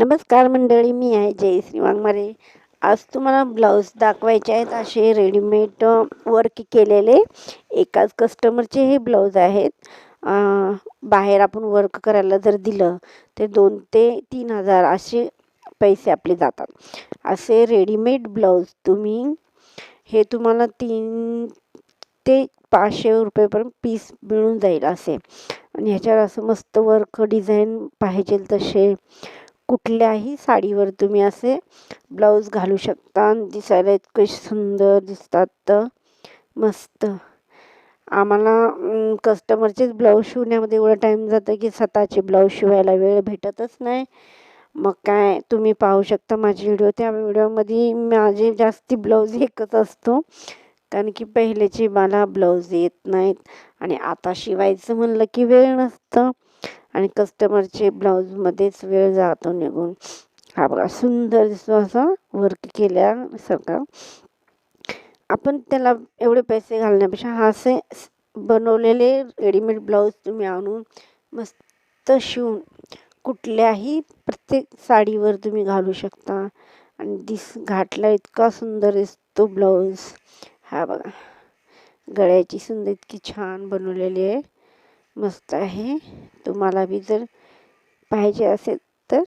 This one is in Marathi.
नमस्कार मंडळी मी आहे जयश्री वाघमारे. आज तुम्हाला ब्लाऊज दाखवायचे आहेत असे रेडीमेड वर्क केलेले. एकाच कस्टमरचे हे ब्लाऊज आहेत. बाहेर आपण वर्क करायला जर दिलं तर दोन ते तीन हजार असे पैसे आपले जातात. असे रेडीमेड ब्लाऊज तुम्ही हे तुम्हाला तीन ते पाचशे रुपयेपर्यंत पीस मिळून जाईल असे. आणि ह्याच्यावर असं मस्त वर्क डिझाईन पाहिजे तसे. कुठल्याही साडीवर तुम्ही असे ब्लाऊज घालू शकता. दिसायला इतके सुंदर दिसतात. तर मस्त. आम्हाला कस्टमरचेच ब्लाऊज शिवण्यामध्ये एवढं टाईम जातं की स्वतःचे ब्लाऊज शिवायला वेळ भेटतच नाही. मग काय तुम्ही पाहू शकता माझे व्हिडिओ त्या व्हिडिओमध्ये माझे जास्ती ब्लाऊज एकच असतो. कारण की पहिलेचे मला ब्लाऊज येत नाहीत. आणि आता शिवायचं म्हणलं की वेळ नसतं. आणि कस्टमरचे ब्लाऊजमध्येच वेळ जातो निघून. हा बघा सुंदर दिसतो असा वर्क केल्यासारखा आपण त्याला एवढे पैसे घालण्यापेक्षा हा असे बनवलेले रेडीमेड ब्लाऊज तुम्ही आणून मस्त शिवून कुठल्याही प्रत्येक साडीवर तुम्ही घालू शकता. आणि दिस घाटला इतका सुंदर दिसतो ब्लाऊज हा बघा गळ्याची सुंदर इतकी छान बनवलेली आहे. मस्त आहे. तुम्हाला बी जर पाहिजे असेल